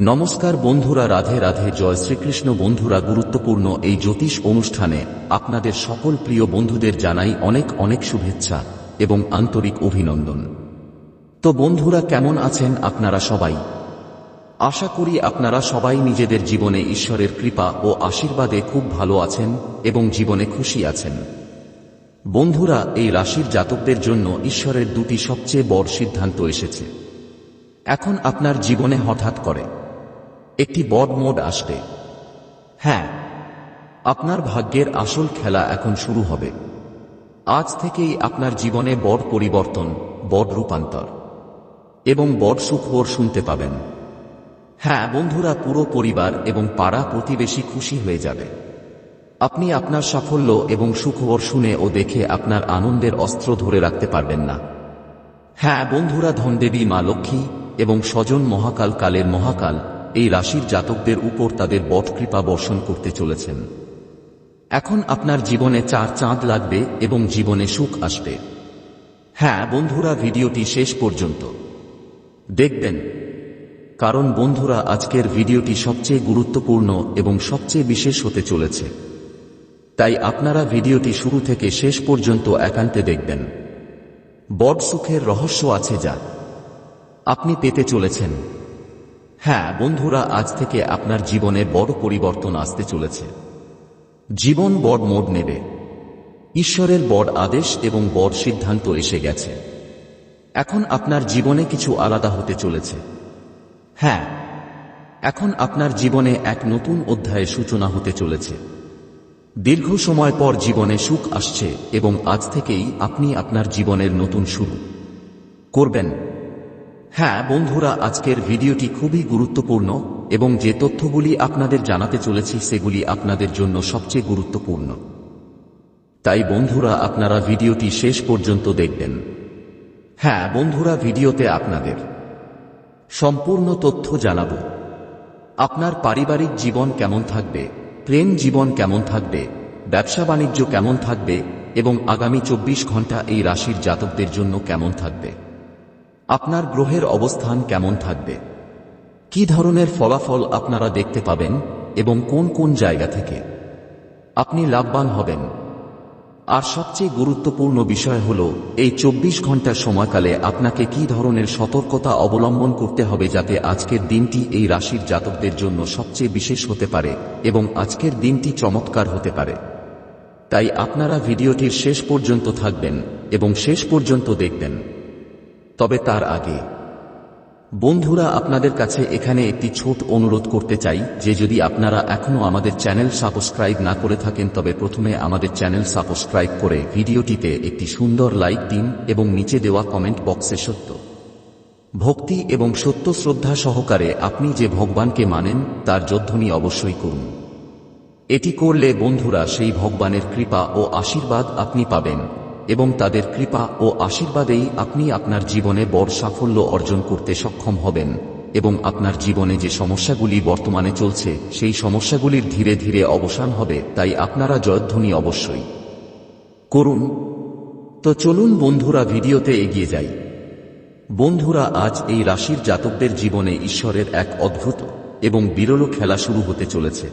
নমস্কার বন্ধুরা, রাধে রাধে, জয় শ্রীকৃষ্ণ। বন্ধুরা, গুরুত্বপূর্ণ এই জ্যোতিষ অনুষ্ঠানে আপনাদের সকল প্রিয় বন্ধুদের জানাই অনেক অনেক শুভেচ্ছা এবং আন্তরিক অভিনন্দন। তো বন্ধুরা, কেমন আছেন আপনারা সবাই? আশা করি আপনারা সবাই নিজেদের জীবনে ঈশ্বরের কৃপা ও আশীর্বাদে খুব ভালো আছেন এবং জীবনে খুশি আছেন। বন্ধুরা, এই রাশির জাতকদের জন্য ঈশ্বরের দুটি সবচেয়ে বড় সিদ্ধান্ত এসেছে। এখন আপনার জীবনে হঠাৎ করে একটি বড় মোড আসবে। হ্যাঁ আপনার ভাগ্যের আসল খেলা এখন শুরু হবে। আজ থেকেই আপনার জীবনে বড় পরিবর্তন বড় রূপান্তর এবং বড় সুখবর শুনতে পাবেন। হ্যাঁ বন্ধুরা, পুরো পরিবার এবং পাড়া প্রতিবেশী খুশি হয়ে যাবে। আপনি আপনার সাফল্য এবং সুখবর শুনে ও দেখে আপনার আনন্দের অস্ত্র ধরে রাখতে পারবেন না। হ্যাঁ বন্ধুরা, ধনদেবী, মা লক্ষ্মী এবং স্বজন মহাকাল, কালের মহাকাল এই রাশির জাতকদের উপর তাদের বট কৃপা বর্ষণ করতে চলেছেন। এখন আপনার জীবনে চার চাঁদ লাগবে এবং জীবনে সুখ আসবে। হ্যাঁ বন্ধুরা, ভিডিওটি শেষ পর্যন্ত দেখবেন। কারণ বন্ধুরা, আজকের ভিডিওটি সবচেয়ে গুরুত্বপূর্ণ এবং সবচেয়ে বিশেষ হতে চলেছে। তাই আপনারা ভিডিওটি শুরু থেকে শেষ পর্যন্ত একান্তে দেখবেন। বট সুখের রহস্য আছে যা আপনি পেতে চলেছেন। হ্যাঁ বন্ধুরা, আজ থেকে আপনার জীবনে বড় পরিবর্তন আসতে চলেছে। জীবন বড় মোড় নেবে। ঈশ্বরের বড় আদেশ এবং বড় সিদ্ধান্ত এসে গেছে। এখন আপনার জীবনে কিছু আলাদা হতে চলেছে। হ্যাঁ এখন আপনার জীবনে এক নতুন অধ্যায়ের সূচনা হতে চলেছে। দীর্ঘ সময় পর জীবনে সুখ আসছে এবং আজ থেকেই আপনি আপনার জীবনের নতুন শুরু করবেন। হ্যাঁ বন্ধুরা, আজকের ভিডিওটি খুবই গুরুত্বপূর্ণ এবং যে তথ্যগুলি আপনাদের জানাতে চলেছি সেগুলি আপনাদের জন্য সবচেয়ে গুরুত্বপূর্ণ। তাই বন্ধুরা, আপনারা ভিডিওটি শেষ পর্যন্ত দেখবেন। হ্যাঁ বন্ধুরা, ভিডিওতে আপনাদের সম্পূর্ণ তথ্য জানাব। আপনার পারিবারিক জীবন কেমন থাকবে, প্রেম জীবন কেমন থাকবে, ব্যবসা বাণিজ্য কেমন থাকবে এবং আগামী চব্বিশ ঘণ্টা এই রাশির জাতকদের জন্য কেমন থাকবে? আপনার গ্রহের অবস্থান কেমন থাকবে? কি ধরনের ফলাফল আপনারা দেখতে পাবেন এবং কোন কোন জায়গা থেকে? আপনি লাভবান হবেন। আর সবচেয়ে গুরুত্বপূর্ণ বিষয় হল, এই চব্বিশ ঘণ্টার সময়কালে আপনাকে কি ধরনের সতর্কতা অবলম্বন করতে হবে যাতে আজকের দিনটি এই রাশির জাতকদের জন্য সবচেয়ে বিশেষ হতে পারে এবং আজকের দিনটি চমৎকার হতে পারে। তাই আপনারা ভিডিওটির শেষ পর্যন্ত থাকবেন এবং শেষ পর্যন্ত দেখবেন। তবে তার আগে, বন্ধুরা আপনাদের কাছে এখানে একটি ছোট অনুরোধ করতে চাই যে যদি আপনারা এখনও আমাদের চ্যানেল সাবস্ক্রাইব না করে থাকেন, তবে প্রথমে আমাদের চ্যানেল সাবস্ক্রাইব করে ভিডিওটিতে একটি সুন্দর লাইক দিন এবং নিচে দেওয়া কমেন্ট বক্সে সত্য, ভক্তি এবং সত্য শ্রদ্ধা সহকারে আপনি যে ভগবানকে মানেন তার যোদ্ধনী অবশ্যই করুন। এটি করলে বন্ধুরা সেই ভগবানের কৃপা ও আশীর্বাদ আপনি পাবেন। এবং তাদের কৃপা ও আশীর্বাদেই আপনি আপনার জীবনে বড় সাফল্য অর্জন করতে সক্ষম হবেন এবং আপনার জীবনে যে সমস্যাগুলি বর্তমানে চলছে, সেই সমস্যাগুলির ধীরে ধীরে অবসান হবে, তাই আপনারা জয়ধ্বনি অবশ্যই করুন। তো চলুন বন্ধুরা, ভিডিওতে এগিয়ে যাই। বন্ধুরা, আজ এই রাশির জাতকদের জীবনে ঈশ্বরের এক অদ্ভুত এবং বিরল খেলা শুরু হতে চলেছে,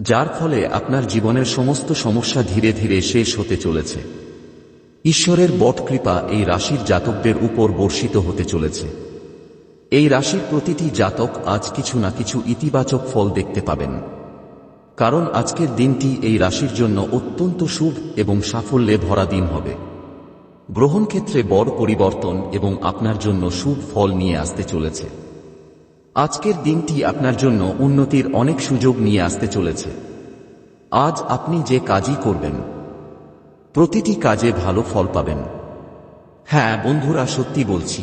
যার ফলে আপনার জীবনের সমস্ত সমস্যা ধীরে ধীরে শেষ হতে চলেছে। ঈশ্বরের বট কৃপা এই রাশির জাতকদের উপর বর্ষিত হতে চলেছে। এই রাশির প্রতিটি জাতক আজ কিছু না কিছু ইতিবাচক ফল দেখতে পাবেন। কারণ আজকের দিনটি এই রাশির জন্য অত্যন্ত শুভ এবং সাফল্যে ভরা দিন হবে। গ্রহণ ক্ষেত্রে বড় পরিবর্তন এবং আপনার জন্য শুভ ফল নিয়ে আসতে চলেছে। আজকের দিনটি আপনার জন্য উন্নতির অনেক সুযোগ নিয়ে আসতে চলেছে। আজ আপনি যে কাজই করবেন প্রতিটি কাজে ভালো ফল পাবেন। হ্যাঁ বন্ধুরা, সত্যি বলছি।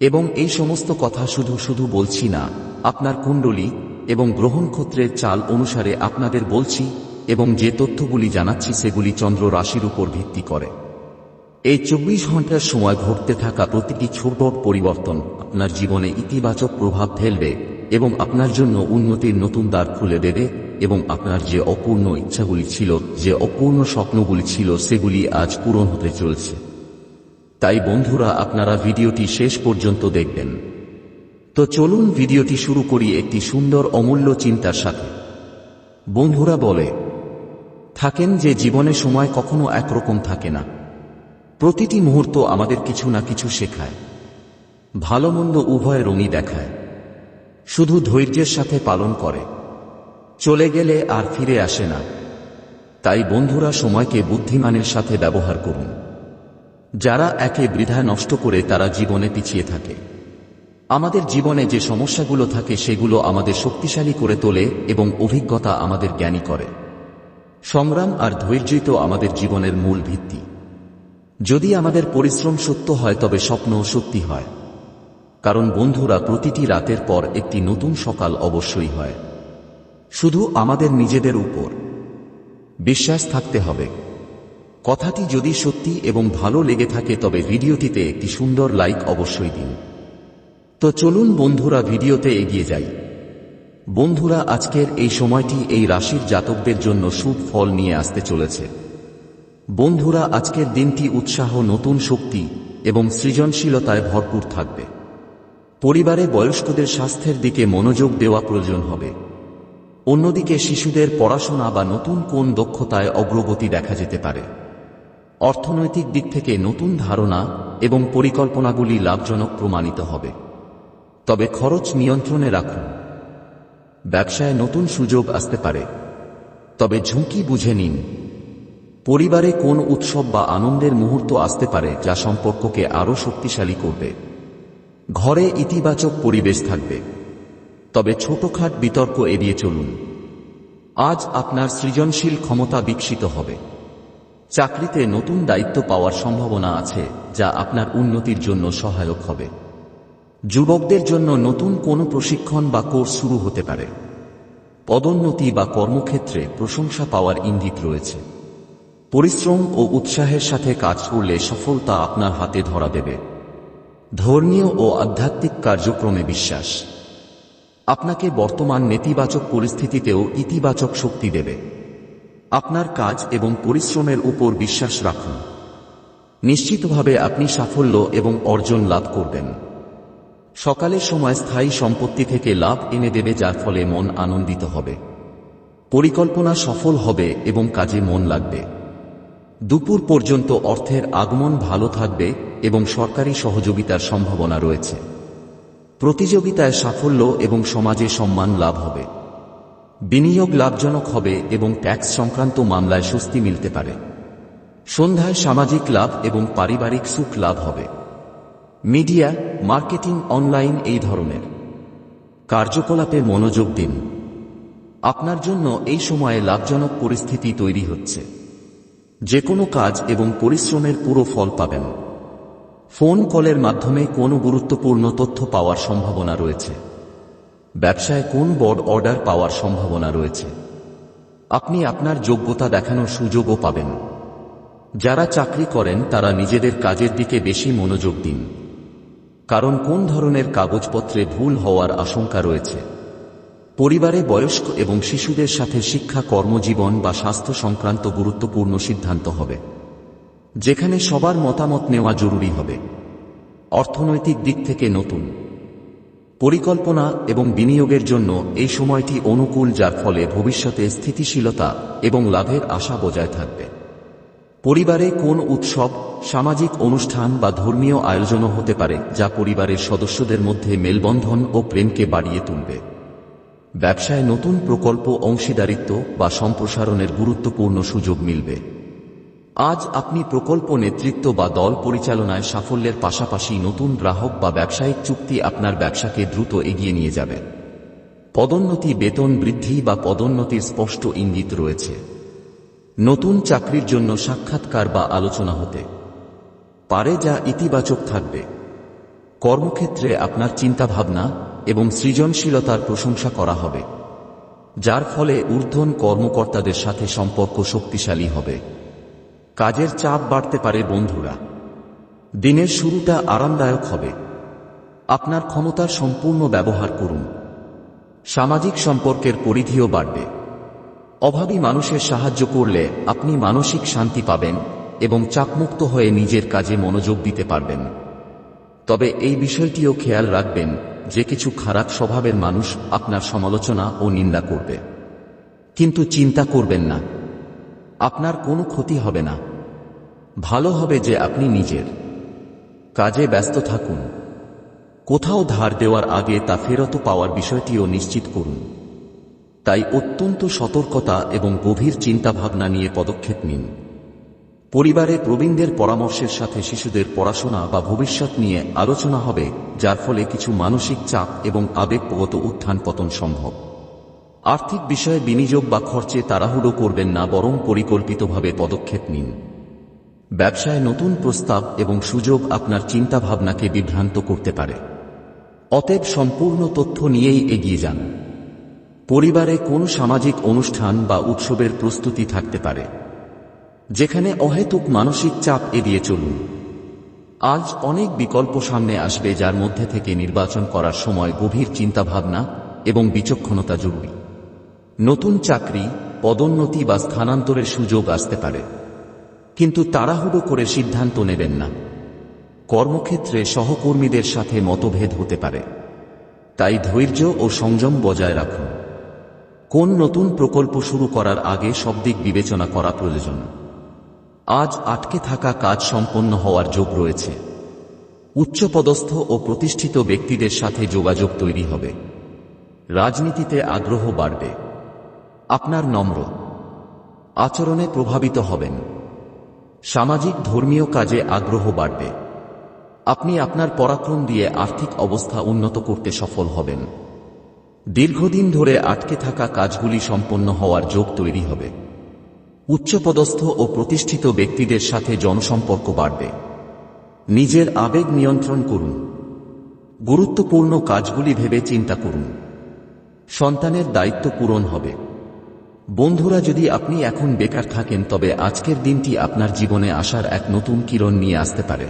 এবং এই সমস্ত কথা শুধু শুধু বলছি না, আপনার কুণ্ডলী এবং গ্রহণ ক্ষেত্রের চাল অনুসারে আপনাদের বলছি এবং যে তথ্যগুলি জানাচ্ছি সেগুলি চন্দ্র রাশির উপর ভিত্তি করে। এই চব্বিশ ঘণ্টার সময় ঘটতে থাকা প্রতিটি ছোট পরিবর্তন আপনার জীবনে ইতিবাচক প্রভাব ফেলবে এবং আপনার জন্য উন্নতির নতুন দ্বার খুলে দেবে। এবং আপনার যে অপূর্ণ ইচ্ছাগুলি ছিল, যে অপূর্ণ স্বপ্নগুলি ছিল, সেগুলি আজ পূরণ হতে চলছে। তাই বন্ধুরা, আপনারা ভিডিওটি শেষ পর্যন্ত দেখবেন। তো চলুন ভিডিওটি শুরু করি একটি সুন্দর অমূল্য চিন্তার সাথে। বন্ধুরা বলে, থাকেন যে জীবনে সময় কখনো একরকম থাকে না। প্রতিটি মুহূর্ত আমাদের কিছু না কিছু শেখায়। ভালো মন্দ উভয় রঙই দেখায়। শুধু ধৈর্যের সাথে পালন করে। চলে গেলে আর ফিরে আসে না। তাই বন্ধুরা সময়কে বুদ্ধিমানের সাথে ব্যবহার করুন। যারা একে বৃথা নষ্ট করে তারা জীবনে পিছিয়ে থাকে। আমাদের জীবনে যে সমস্যাগুলো থাকে সেগুলো আমাদের শক্তিশালী করে তোলে এবং অভিজ্ঞতা আমাদের জ্ঞানী করে। সংগ্রাম আর ধৈর্যই তো আমাদের জীবনের মূল ভিত্তি। যদি আমাদের পরিশ্রম সত্য হয়, তবে স্বপ্নও সত্যি হয়। কারণ বন্ধুরা, প্রতিটি রাতের পর একটি নতুন সকাল অবশ্যই হয়। শুধু আমাদের নিজেদের উপর। বিশ্বাস থাকতে হবে। কথাটি যদি সত্যি এবং ভালো লেগে থাকে, তবে ভিডিওটিতে একটি সুন্দর লাইক অবশ্যই দিন। তো চলুন বন্ধুরা, ভিডিওতে এগিয়ে যাই। বন্ধুরা, আজকের এই সময়টি এই রাশির জাতকদের জন্য শুভ ফল নিয়ে আসতে চলেছে। বন্ধুরা, আজকের দিনটি উৎসাহ, নতুন শক্তি এবং সৃজনশীলতায় ভরপুর থাকবে। পরিবারে বয়স্কদের স্বাস্থ্যের দিকে মনোযোগ দেওয়া প্রয়োজন হবে। অন্যদিকে শিশুদের পড়াশোনা বা নতুন কোন দক্ষতায় অগ্রগতি দেখা যেতে পারে। অর্থনৈতিক দিক থেকে নতুন ধারণা এবং পরিকল্পনাগুলি লাভজনক প্রমাণিত হবে। তবে খরচ নিয়ন্ত্রণে রাখুন। ব্যবসায় নতুন সুযোগ আসতে পারে। তবে ঝুঁকি বুঝে নিন। পরিবারে কোন উৎসব বা আনন্দের মুহূর্ত আসতে পারে যা সম্পর্ককে আরও শক্তিশালী করবে। ঘরে ইতিবাচক পরিবেশ থাকবে। তবে ছোটখাট বিতর্ক এড়িয়ে চলুন। আজ আপনার সৃজনশীল ক্ষমতা বিকশিত হবে। চাকরিতে নতুন দায়িত্ব পাওয়ার সম্ভাবনা আছে, যা আপনার উন্নতির জন্য সহায়ক হবে। যুবকদের জন্য নতুন কোনো প্রশিক্ষণ বা কোর্স শুরু হতে পারে। পদোন্নতি বা কর্মক্ষেত্রে প্রশংসা পাওয়ার ইঙ্গিত রয়েছে। পরিশ্রম ও উৎসাহের সাথে কাজ করলে সফলতা আপনার হাতে ধরা দেবে। ধর্মীয় ও আধ্যাত্মিক কার্যক্রমে বিশ্বাস। আপনাকে বর্তমান নেতিবাচক পরিস্থিতিতেও ইতিবাচক শক্তি দেবে। আপনার কাজ এবং পরিশ্রমের উপর বিশ্বাস রাখুন। নিশ্চিতভাবে আপনি সাফল্য এবং অর্জন লাভ করবেন। সকালের সময় স্থায়ী সম্পত্তি থেকে লাভ এনে দেবে, যার ফলে মন আনন্দিত হবে। পরিকল্পনা সফল হবে এবং কাজে মন লাগবে। দুপুর পর্যন্ত অর্থের আগমন ভালো থাকবে এবং সরকারি সহযোগিতার সম্ভাবনা রয়েছে। প্রতিযোগিতায় সাফল্য এবং সমাজে সম্মান লাভ হবে। বিনিয়োগ লাভজনক হবে এবং ট্যাক্স সংক্রান্ত মামলায় স্বস্তি মিলতে পারে। সন্ধ্যায় সামাজিক লাভ এবং পারিবারিক সুখ লাভ হবে। মিডিয়া, মার্কেটিং অনলাইন এই ধরনের। কার্যকলাপে মনোযোগ দিন। আপনার জন্য এই সময়ে লাভজনক পরিস্থিতি তৈরি হচ্ছে। যে কোনো কাজ এবং পরিশ্রমের পুরো ফল পাবেন। ফোন কলের মাধ্যমে কোনো গুরুত্বপূর্ণ তথ্য পাওয়ার সম্ভাবনা রয়েছে। ব্যবসায় কোন বড় অর্ডার পাওয়ার সম্ভাবনা রয়েছে? আপনি আপনার যোগ্যতা দেখানোর সুযোগও পাবেন। যারা চাকরি করেন, তারা নিজেদের কাজের দিকে বেশি মনোযোগ দিন। কারণ কোন ধরনের কাগজপত্রে ভুল হওয়ার আশঙ্কা রয়েছে? পরিবারে বয়স্ক এবং শিশুদের সাথে শিক্ষা, কর্মজীবন বা স্বাস্থ্য সংক্রান্ত গুরুত্বপূর্ণ সিদ্ধান্ত হবে। যেখানে সবার মতামত নেওয়া জরুরি হবে। অর্থনৈতিক দিক থেকে নতুন। পরিকল্পনা এবং বিনিয়োগের জন্য এই সময়টি অনুকূল, যার ফলে ভবিষ্যতে স্থিতিশীলতা এবং লাভের আশা বজায় থাকবে। পরিবারে কোন উৎসব, সামাজিক অনুষ্ঠান বা ধর্মীয় আয়োজনও হতে পারে, যা পরিবারের সদস্যদের মধ্যে মেলবন্ধন ও প্রেমকে বাড়িয়ে তুলবে। ব্যবসায় নতুন প্রকল্প, অংশীদারিত্ব বা সম্প্রসারণের গুরুত্বপূর্ণ সুযোগ মিলবে। আজ আপনি প্রকল্প, নেতৃত্ব বা দল পরিচালনায় সাফল্যের পাশাপাশি নতুন গ্রাহক বা ব্যবসায়িক চুক্তি আপনার ব্যবসাকে দ্রুত এগিয়ে নিয়ে যাবে। পদোন্নতি, বেতন বৃদ্ধি বা পদোন্নতির স্পষ্ট ইঙ্গিত রয়েছে। নতুন চাকরির জন্য সাক্ষাৎকার বা আলোচনা হতে পারে যা ইতিবাচক থাকবে। কর্মক্ষেত্রে আপনার চিন্তাভাবনা এবং সৃজনশীলতার প্রশংসা করা হবে, যার ফলে ঊর্ধ্বন কর্মকর্তাদের সাথে সম্পর্ক শক্তিশালী হবে। কাজের চাপ বাড়তে পারে বন্ধুরা। দিনের শুরুটা আরামদায়ক হবে। আপনার ক্ষমতার সম্পূর্ণ ব্যবহার করুন। সামাজিক সম্পর্কের পরিধিও বাড়বে। অভাবী মানুষের সাহায্য করলে আপনি মানসিক শান্তি পাবেন এবং চাপমুক্ত হয়ে নিজের কাজে মনোযোগ দিতে পারবেন। তবে এই বিষয়টিও খেয়াল রাখবেন যে কিছু খারাপ স্বভাবের মানুষ আপনার সমালোচনা ও নিন্দা করবে। কিন্তু চিন্তা করবেন না। আপনার কোনো ক্ষতি হবে না। ভালো হবে যে আপনি নিজের কাজে ব্যস্ত থাকুন। কোথাও ধার দেওয়ার আগে তা ফেরত পাওয়ার বিষয়টিও নিশ্চিত করুন। তাই অত্যন্ত সতর্কতা এবং গভীর চিন্তাভাবনা নিয়ে পদক্ষেপ নিন। পরিবারে প্রবীণদের পরামর্শের সাথে শিশুদের পড়াশোনা বা ভবিষ্যৎ নিয়ে আলোচনা হবে, যার ফলে কিছু মানসিক চাপ এবং আবেগপ্রগত উত্থান পতন সম্ভব। আর্থিক বিষয়ে বিনিয়োগ বা খরচে তাড়াহুড়ো করবেন না, বরং পরিকল্পিতভাবে পদক্ষেপ নিন। ব্যবসায় নতুন প্রস্তাব এবং সুযোগ আপনার চিন্তাভাবনাকে বিভ্রান্ত করতে পারে। অতএব সম্পূর্ণ তথ্য নিয়েই এগিয়ে যান। পরিবারে কোন সামাজিক অনুষ্ঠান বা উৎসবের প্রস্তুতি থাকতে পারে, যেখানে অহেতুক মানসিক চাপ এড়িয়ে চলুন। আজ অনেক বিকল্প সামনে আসবে যার মধ্যে থেকে নির্বাচন করার সময় গভীর চিন্তাভাবনা এবং বিচক্ষণতা জরুরি। নতুন চাকরি, পদোন্নতি বা স্থানান্তরের সুযোগ আসতে পারে। কিন্তু তাড়াহুড়ো করে সিদ্ধান্ত নেবেন না। কর্মক্ষেত্রে সহকর্মীদের সাথে মতভেদ হতে পারে। তাই ধৈর্য ও সংযম বজায় রাখুন। কোন নতুন প্রকল্প শুরু করার আগে সব দিক বিবেচনা করা প্রয়োজন। আজ আটকে থাকা কাজ সম্পন্ন হওয়ার যোগ রয়েছে। উচ্চপদস্থ ও প্রতিষ্ঠিত ব্যক্তিদের সাথে যোগাযোগ তৈরি হবে। রাজনীতিতে আগ্রহ বাড়বে। আপনার নম্র। আচরণে প্রভাবিত হবেন। সামাজিক ধর্মীয় কাজে আগ্রহ বাড়বে। আপনি আপনার পরাক্রম দিয়ে আর্থিক অবস্থা উন্নত করতে সফল হবেন। দীর্ঘদিন ধরে আটকে থাকা কাজগুলি সম্পন্ন হওয়ার যোগ তৈরি হবে। উচ্চপদস্থ ও প্রতিষ্ঠিত ব্যক্তিদের সাথে জনসম্পর্ক বাড়বে। নিজের আবেগ নিয়ন্ত্রণ করুন। গুরুত্বপূর্ণ কাজগুলি ভেবে চিন্তা করুন। সন্তানের দায়িত্ব পূরণ হবে। বন্ধুরা, যদি আপনি এখন বেকার থাকেন, তবে আজকের দিনটি আপনার জীবনে আসার এক নতুন কিরণ নিয়ে আসতে পারে।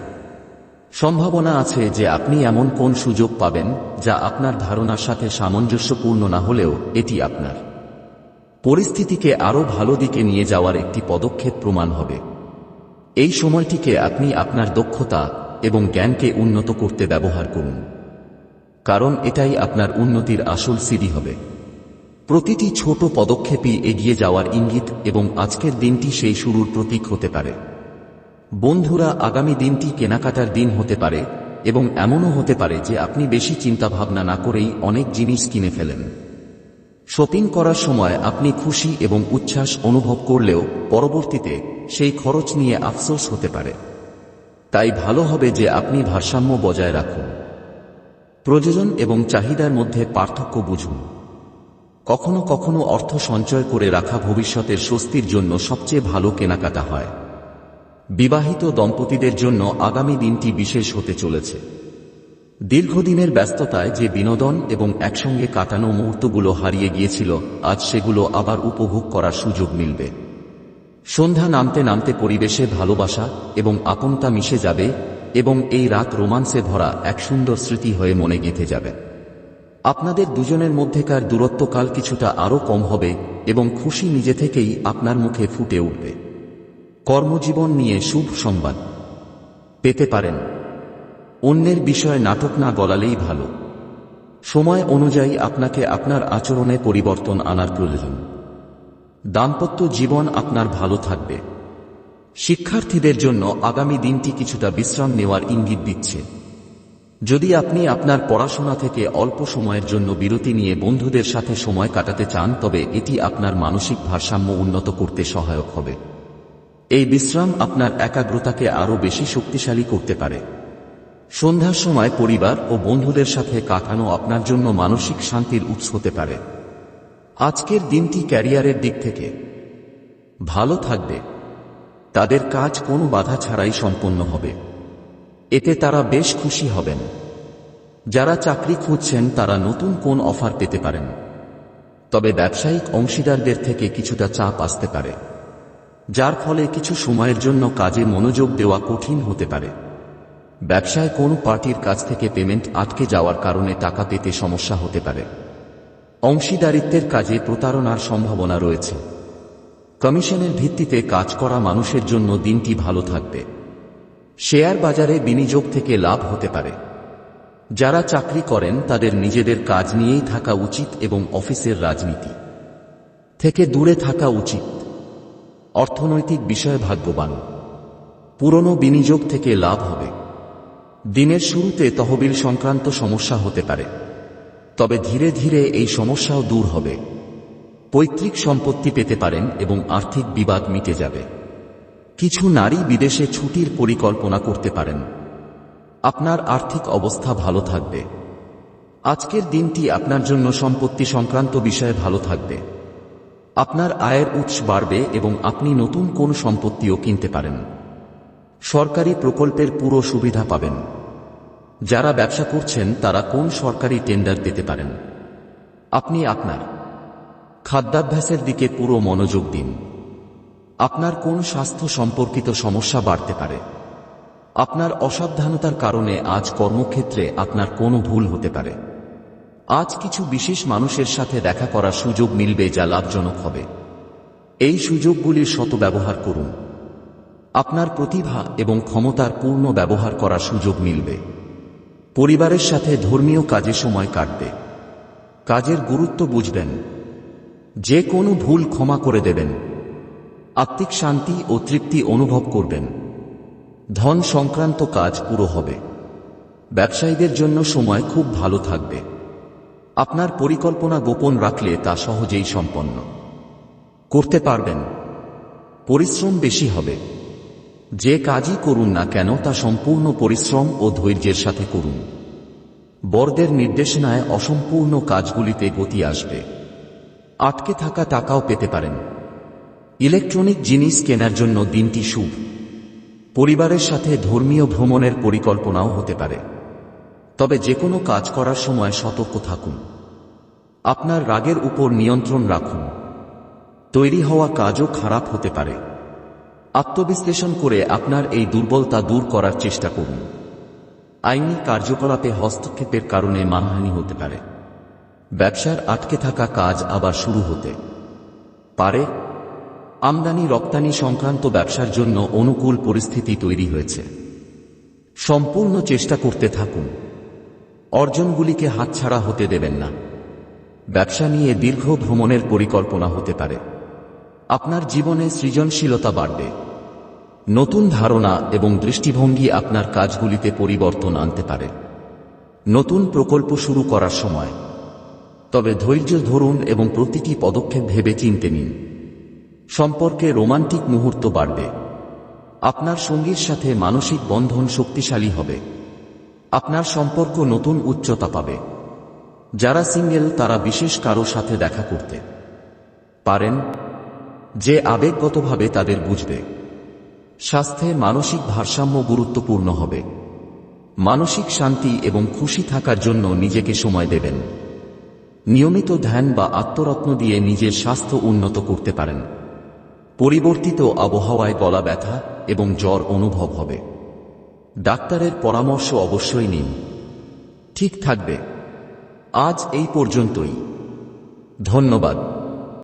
সম্ভাবনা আছে যে আপনি এমন কোন সুযোগ পাবেন যা আপনার ধারণার সাথে সামঞ্জস্যপূর্ণ না হলেও এটি আপনার পরিস্থিতিকে আরও ভালো দিকে নিয়ে যাওয়ার একটি পদক্ষেপ প্রমাণ হবে। এই সময়টিকে আপনি আপনার দক্ষতা এবং জ্ঞানকে উন্নত করতে ব্যবহার করুন। কারণ এটাই আপনার উন্নতির আসল সিডি হবে। প্রতিটি ছোট পদক্ষেপই এগিয়ে যাওয়ার ইঙ্গিত এবং আজকের দিনটি সেই শুরুর প্রতীক হতে পারে। বন্ধুরা, আগামী দিনটি কেনাকাটার দিন হতে পারে এবং এমনও হতে পারে যে আপনি বেশি চিন্তাভাবনা না করেই অনেক জিনিস কিনে ফেলেন। শপিং করার সময় আপনি খুশি এবং উচ্ছ্বাস অনুভব করলেও পরবর্তীতে সেই খরচ নিয়ে আফসোস হতে পারে। তাই ভালো হবে যে আপনি ভারসাম্য বজায় রাখুন। প্রয়োজন এবং চাহিদার মধ্যে পার্থক্য বুঝুন। কখনো কখনো অর্থ সঞ্চয় করে রাখা ভবিষ্যতের স্বস্তির জন্য সবচেয়ে ভালো কেনাকাটা হয়। বিবাহিত দম্পতিদের জন্য আগামী দিনটি বিশেষ হতে চলেছে। দীর্ঘদিনের ব্যস্ততায় যে বিনোদন এবং একসঙ্গে কাটানো মুহূর্তগুলো হারিয়ে গিয়েছিল, আজ সেগুলো আবার উপভোগ করার সুযোগ মিলবে। সন্ধ্যা নামতে নামতে পরিবেশে ভালোবাসা এবং আপনতা মিশে যাবে এবং এই রাত রোমান্সে ভরা এক সুন্দর স্মৃতি হয়ে মনে গেঁথে যাবে। আপনাদের দুজনের মধ্যেকার দূরত্বকাল কিছুটা আরও কম হবে এবং খুশি নিজে থেকেই আপনার মুখে ফুটে উঠবে। কর্মজীবন নিয়ে শুভ সংবাদ। পেতে পারেন। অন্যের বিষয়ে নাটক না গলালেই ভালো। সময় অনুযায়ী আপনাকে আপনার আচরণে পরিবর্তন আনার প্রয়োজন। দাম্পত্য জীবন আপনার ভালো থাকবে। শিক্ষার্থীদের জন্য আগামী দিনটি কিছুটা বিশ্রাম নেওয়ার ইঙ্গিত দিচ্ছে। যদি আপনি আপনার পড়াশোনা থেকে অল্প সময়ের জন্য বিরতি নিয়ে বন্ধুদের সাথে সময় কাটাতে চান, তবে এটি আপনার মানসিক ভারসাম্য উন্নত করতে সহায়ক হবে। এই বিশ্রাম আপনার একাগ্রতাকে আরও বেশি শক্তিশালী করতে পারে। সন্ধ্যার সময় পরিবার ও বন্ধুদের সাথে কাটানো আপনার জন্য মানসিক শান্তির উৎস হতে পারে। আজকের দিনটি ক্যারিয়ারের দিক থেকে। ভালো থাকবে। তাদের কাজ কোনো বাধা ছাড়াই সম্পন্ন হবে। এতে তারা বেশ খুশি হবেন। যারা চাকরি খুঁজছেন, তারা নতুন কোন অফার পেতে পারেন। তবে ব্যবসায়িক অংশীদারদের থেকে কিছুটা চাপ আসতে পারে, যার ফলে কিছু সময়ের জন্য কাজে মনোযোগ দেওয়া কঠিন হতে পারে। ব্যবসায় কোন পার্টির কাছ থেকে পেমেন্ট আটকে যাওয়ার কারণে টাকা পেতে সমস্যা হতে পারে। অংশীদারিত্বের কাজে প্রতারণার সম্ভাবনা রয়েছে। কমিশনের ভিত্তিতে কাজ করা মানুষের জন্য দিনটি ভালো থাকবে। শেয়ার বাজারে বিনিয়োগ থেকে লাভ হতে পারে। যারা চাকরি করেন, তাদের নিজেদের কাজ নিয়েই থাকা উচিত এবং অফিসের রাজনীতি থেকে দূরে থাকা উচিত। অর্থনৈতিক বিষয় ভাগ্যবান। পুরনো বিনিয়োগ থেকে লাভ হবে। দিনের শুরুতে তহবিল সংক্রান্ত সমস্যা হতে পারে। তবে ধীরে ধীরে এই সমস্যাও দূর হবে। পৈতৃক সম্পত্তি পেতে পারেন এবং আর্থিক বিবাদ মিটে যাবে। কিছু নারী বিদেশে ছুটির পরিকল্পনা করতে পারেন। আপনার আর্থিক অবস্থা ভালো থাকবে। আজকের দিনটি আপনার জন্য সম্পত্তি সংক্রান্ত বিষয়ে ভালো থাকবে। আপনার আয়ের উৎস বাড়বে এবং আপনি নতুন কোন সম্পত্তিও কিনতে পারেন। সরকারি প্রকল্পের পুরো সুবিধা পাবেন। যারা ব্যবসা করছেন, তারা কোন সরকারি টেন্ডার পেতে পারেন? আপনি আপনার খাদ্যাভ্যাসের দিকে পুরো মনোযোগ দিন। আপনার কোন স্বাস্থ্য সম্পর্কিত সমস্যা বাড়তে পারে। আপনার অসাবধানতার কারণে আজ কর্মক্ষেত্রে আপনার কোনো ভুল হতে পারে। আজ কিছু বিশেষ মানুষের সাথে দেখা করার সুযোগ মিলবে যা লাভজনক হবে। এই সুযোগগুলির শত ব্যবহার করুন। আপনার প্রতিভা এবং ক্ষমতার পূর্ণ ব্যবহার করার সুযোগ মিলবে। পরিবারের সাথে ধর্মীয় কাজে সময় কাটবে। কাজের গুরুত্ব বুঝবেন। যে কোনো ভুল ক্ষমা করে দেবেন। আত্মিক শান্তি ও তৃপ্তি অনুভব করবেন। ধন সংক্রান্ত কাজ পুরো হবে। ব্যবসায়ীদের জন্য সময় খুব ভালো থাকবে। আপনার পরিকল্পনা গোপন রাখলে তা সহজেই সম্পন্ন। করতে পারবেন। পরিশ্রম বেশি হবে। যে কাজই করুন না কেন তা সম্পূর্ণ পরিশ্রম ও ধৈর্যের সাথে করুন। বরদের নির্দেশনায় অসম্পূর্ণ কাজগুলিতে গতি আসবে। আটকে থাকা টাকাও পেতে পারেন। ইলেকট্রনিক জিনিস কেনার জন্য দিনটি শুভ। পরিবারের সাথে ধর্মীয় ভ্রমণের পরিকল্পনাও হতে পারে। তবে যে কোনো কাজ করার সময় সতর্ক থাকুন। আপনার রাগের উপর নিয়ন্ত্রণ রাখুন। তৈরি হওয়া কাজও খারাপ হতে পারে। আত্মবিশ্লেষণ করে আপনার এই দুর্বলতা দূর করার চেষ্টা করুন। আইনি কার্যকলাপে হস্তক্ষেপের কারণে মানহানি হতে পারে। ব্যবসার আটকে থাকা কাজ আবার শুরু হতে পারে। আমদানি রপ্তানি সংক্রান্ত ব্যবসার জন্য অনুকূল পরিস্থিতি তৈরি হয়েছে। সম্পূর্ণ চেষ্টা করতে থাকুন। অর্জনগুলিকে হাতছাড়া হতে দেবেন না। ব্যবসা নিয়ে দীর্ঘ ভ্রমণের পরিকল্পনা হতে পারে। আপনার জীবনে সৃজনশীলতা বাড়বে। নতুন ধারণা এবং দৃষ্টিভঙ্গি আপনার কাজগুলিতে পরিবর্তন আনতে পারে। নতুন প্রকল্প শুরু করার সময়। তবে ধৈর্য ধরুন এবং প্রতিটি পদক্ষেপ ভেবে চিনতে নিন। সম্পর্কে রোমান্টিক মুহূর্ত বাড়বে। আপনার সঙ্গীর সাথে মানসিক বন্ধন শক্তিশালী হবে। আপনার সম্পর্ক নতুন উচ্চতা পাবে। যারা সিঙ্গেল, তারা বিশেষ কারও সাথে দেখা করতে পারেন, যে আবেগগতভাবে তাদের বুঝবে। স্বাস্থ্যে মানসিক ভারসাম্য গুরুত্বপূর্ণ হবে। মানসিক শান্তি এবং খুশি থাকার জন্য নিজেকে সময় দেবেন। নিয়মিত ধ্যান বা আত্মরত্ন দিয়ে নিজের স্বাস্থ্য উন্নত করতে পারেন। পরিবর্তিত আবহাওয়ায় গলা ব্যথা এবং জ্বর অনুভব হবে। ডাক্তারের পরামর্শ অবশ্যই নিন। ঠিক থাকবে। আজ এই পর্যন্তই। ধন্যবাদ।